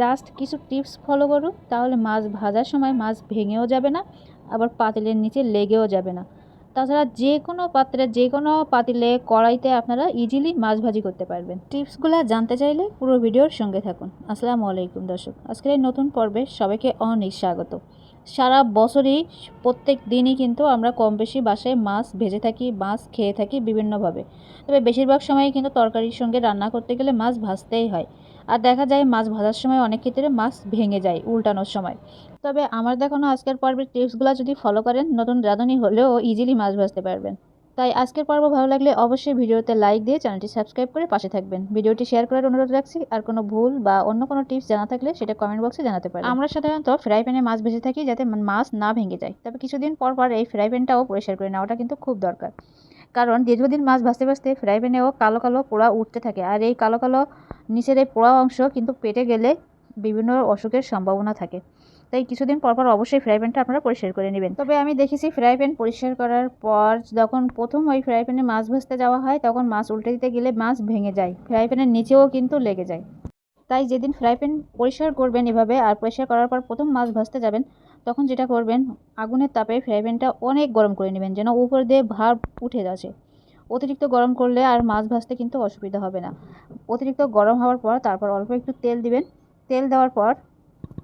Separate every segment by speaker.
Speaker 1: Just কিছু tips follow করুন তাহলে মাছ ভাজার সময় মাছ ভেঙেও যাবে না, আবার পাতিলের নিচে লেগেও যাবে না। তাছাড়া যে কোনো পাত্রে, যে কোনো পাতিলে কড়াইতে আপনারা ইজিলি মাছ ভাজি করতে পারবেন। টিপসগুলো জানতে চাইলে পুরো ভিডিওর সঙ্গে থাকুন। আসসালামু আলাইকুম দর্শক। আজকের এই নতুন পর্বে সবাইকে অনেক স্বাগত সারা বছরই প্রত্যেক দিনই কিন্তু আমরা কম বেশি বাসায় মাছ ভেজে থাকি, মাছ খেয়ে থাকি বিভিন্নভাবে। তবে বেশিরভাগ সময়ই কিন্তু তরকারির সঙ্গে রান্না করতে গেলে মাছ ভাজতেই হয়। আর দেখা যায় মাছ ভাজার সময় অনেক ক্ষেত্রে মাছ ভেঙে যায় উল্টানোর সময়। তবে আমার দেখানো আজকের পর্বের টিপসগুলো যদি ফলো করেন, নতুন রাঁধুনি হলেও ইজিলি মাছ ভাজতে পারবেন। তাই আজকের পর্ব ভালো লাগলে অবশ্যই ভিডিওতে লাইক দিয়ে চ্যানেলটি সাবস্ক্রাইব করে পাশে থাকবেন। ভিডিওটি শেয়ার করার অনুরোধ রাখছি, আর কোনো ভুল বা অন্য কোনো টিপস জানা থাকলে সেটা কমেন্ট বক্সে জানাতে পারেন। আমরা সাধারণত ফ্রাই প্যানে মাছ ভেজে থাকি যাতে মাছ না ভেঙে যায়। তবে কিছুদিন পর পর এই ফ্রাই প্যানটাও পরিষ্কার করে নেওয়াটা কিন্তু খুব দরকার। কারণ দীর্ঘদিন মাছ ভাজতে ভাজতে ফ্রাই প্যানেও কালো কালো পোড়া উঠতে থাকে। আর এই কালো কালো নিচের এই পোড়া অংশ কিন্তু পেটে গেলে বিভিন্ন অসুখের সম্ভাবনা থাকে। তাই কিছুদিন পর পর অবশ্যই ফ্রাই প্যানটা আপনারা পরিষ্কার করে নেবেন। তবে আমি দেখেছি ফ্রাই প্যান পরিষ্কার করার পর যখন প্রথম ওই ফ্রাই প্যানে মাছ ভাজতে যাওয়া হয়, তখন মাছ উল্টে দিতে গেলে মাছ ভেঙে যায়। ফ্রাই প্যানের নিচেও কিন্তু লেগে যায়। তাই যেদিন ফ্রাই প্যান পরিষ্কার করবেন এভাবে আর পরিষ্কার করার পর প্রথম মাছ ভাজতে যাবেন, তখন যেটা করবেন, আগুনের তাপে ফ্রাই প্যানটা অনেক গরম করে নেবেন, যেন উপর দিয়ে ভাব উঠে যাচ্ছে অতিরিক্ত গরম করলে আর মাছ ভাজতে কিন্তু অসুবিধা হবে না। অতিরিক্ত গরম হওয়ার পর তারপর অল্প একটু তেল দিবেন। তেল দেওয়ার পর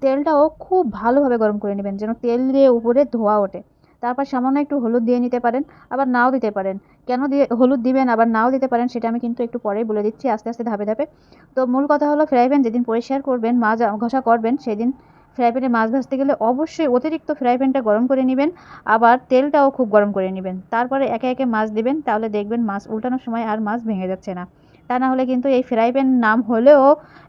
Speaker 1: তেলটাও খুব ভালোভাবে গরম করে নেবেন, যেন তেল দিয়ে উপরে ধোয়া ওঠে। তারপর সামান্য একটু হলুদ দিয়ে নিতে পারেন, আবার নাও দিতে পারেন। কেন দিয়ে হলুদ দিবেন, আবার নাও দিতে পারেন, সেটা আমি কিন্তু একটু পরেই বলে দিচ্ছি, আস্তে আস্তে ধাপে ধাপে। তো মূল কথা হলো ফ্রাই প্যান যেদিন পরিষ্কার করবেন, মাছ ঘষা করবেন, সেদিন ফ্রাই প্যানে মাছ ভাজতে গেলে অবশ্যই অতিরিক্ত ফ্রাই প্যানটা গরম করে নেবেন। আবার তেলটাও খুব গরম করে নেবেন। তারপরে একে একে মাছ দিবেন, তাহলে দেখবেন মাছ উল্টানোর সময় আর মাছ ভেঙে যাচ্ছে না। তা না হলে কিন্তু এই ফ্রাই প্যান নাম হলেও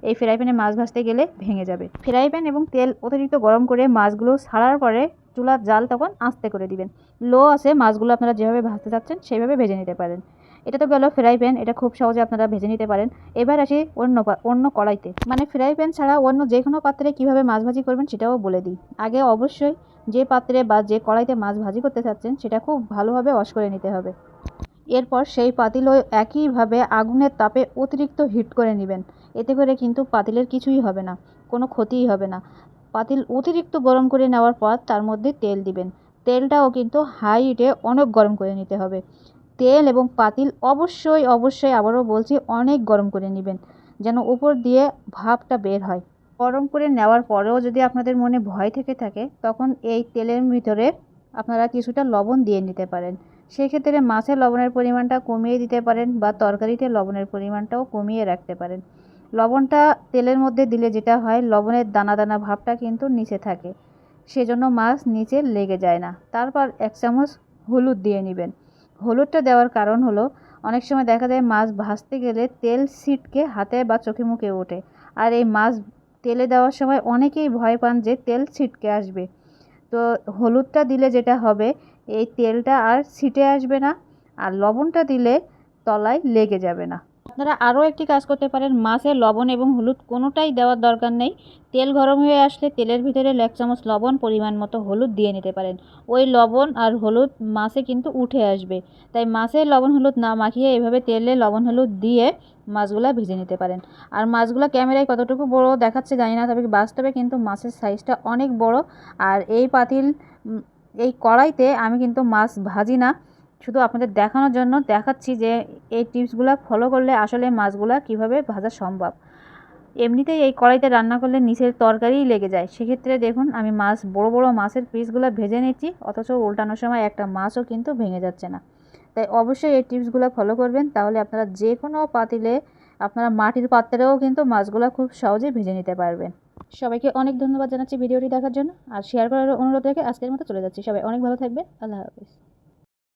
Speaker 1: এই ফ্রাই প্যানে মাছ ভাজতে গেলে ভেঙে যাবে। ফ্রাই প্যান এবং তেল অতিরিক্ত গরম করে মাছগুলো ছাড়ার পরে চুলার জাল তখন আস্তে করে দিবেন। লো আছে, মাছগুলো আপনারা যেভাবে ভাজতে চাচ্ছেন সেইভাবে ভেজে নিতে পারেন। এটা তো গেল ফ্রাই প্যান, এটা খুব সহজে আপনারা ভেজে নিতে পারেন। এবার আসি অন্য অন্য কড়াইতে। মানে ফ্রাই প্যান ছাড়া অন্য যে কোনো পাত্রে কীভাবে মাছ ভাজি করবেন সেটাও বলে দিই। আগে অবশ্যই যে পাত্রে বা যে কড়াইতে মাছ ভাজি করতে চাচ্ছেন, সেটা খুব ভালোভাবে ওয়াশ করে নিতে হবে। এরপর সেই পাতিলও একইভাবে আগুনের তাপে অতিরিক্ত হিট করে নেবেন। এতে করে কিন্তু পাতিলের কিছুই হবে না, কোনো ক্ষতিই হবে না। পাতিল অতিরিক্ত গরম করে নেওয়ার পর তার মধ্যে তেল দিবেন। তেলটাও কিন্তু হাই হিটে অনেক গরম করে নিতে হবে। তেল এবং পাতিল অবশ্যই অবশ্যই আবারও বলছি, অনেক গরম করে নেবেন, যেন উপর দিয়ে ভাপটা বের হয়। গরম করে নেওয়ার পরেও যদি আপনাদের মনে ভয় থেকে থাকে, তখন এই তেলের ভিতরে আপনারা কিছুটা লবণ দিয়ে নিতে পারেন। সেক্ষেত্রে মাছের লবণের পরিমাণটা কমিয়ে দিতে পারেন বা তরকারিতে লবণের পরিমাণটাও কমিয়ে রাখতে পারেন। লবণটা তেলের মধ্যে দিলে যেটা হয়, লবণের দানা দানা ভাবটা কিন্তু নিচে থাকে। সেজন্য মাছ নিচে লেগে যায় না। তারপর এক চামচ হলুদ দিয়ে নেবেন। হলুদটা দেওয়ার কারণ হলো, অনেক সময় দেখা যায় মাছ ভাজতে গেলে তেল ছিটকে হাতে বা চোখে মুখে ওঠে। আর এই মাছ তেলে দেওয়ার সময় অনেকেই ভয় পান যে তেল ছিটকে আসবে। তো হলুদটা দিলে যেটা হবে, এই তেলটা আর ছিটে আসবে না, আর লবণটা দিলে তলায় লেগে যাবে না। আপনারা আরও একটি কাজ করতে পারেন। মাছে লবণ এবং হলুদ কোনোটাই দেওয়ার দরকার নেই। তেল গরম হয়ে আসলে তেলের ভিতরে এক চামচ লবণ পরিমাণ মতো হলুদ দিয়ে নিতে পারেন। ওই লবণ আর হলুদ মাছে কিন্তু উঠে আসবে। তাই মাছে লবণ হলুদ না মাখিয়ে এভাবে তেলে লবণ হলুদ দিয়ে মাছগুলা ভেজে নিতে পারেন। আর মাছগুলো ক্যামেরায় কতটুকু বড় দেখাচ্ছে জানি না, তবে বাস্তবে কিন্তু মাছের সাইজটা অনেক বড়। আর এই পাতিল এই কড়াইতে আমি কিন্তু মাছ ভাজি না। শুধু আপনাদের দেখানোর জন্য দেখাচ্ছি যে এই টিপসগুলো ফলো করলে আসলে মাছগুলো কীভাবে ভাজা সম্ভব। এমনিতেই এই কড়াইতে রান্না করলে নিচের তরকারিই লেগে যায়। সেক্ষেত্রে দেখুন, আমি মাছ, বড় বড় মাছের পিসগুলো ভেজে নিচ্ছি, অথচ উল্টানোর সময় একটা মাছও কিন্তু ভেঙে যাচ্ছে না। তাই অবশ্যই এই টিপসগুলো ফলো করবেন, তাহলে আপনারা যে কোনো পাতিলে, আপনারা মাটির পাত্রেও কিন্তু মাছগুলো খুব সহজেই ভেজে নিতে পারবেন। সবাইকে অনেক ধন্যবাদ জানাচ্ছি ভিডিওটি দেখার জন্য, আর শেয়ার করার অনুরোধ রেখে আজকের মতো চলে যাচ্ছি। সবাই অনেক ভালো থাকবে আল্লাহ হাফিজ।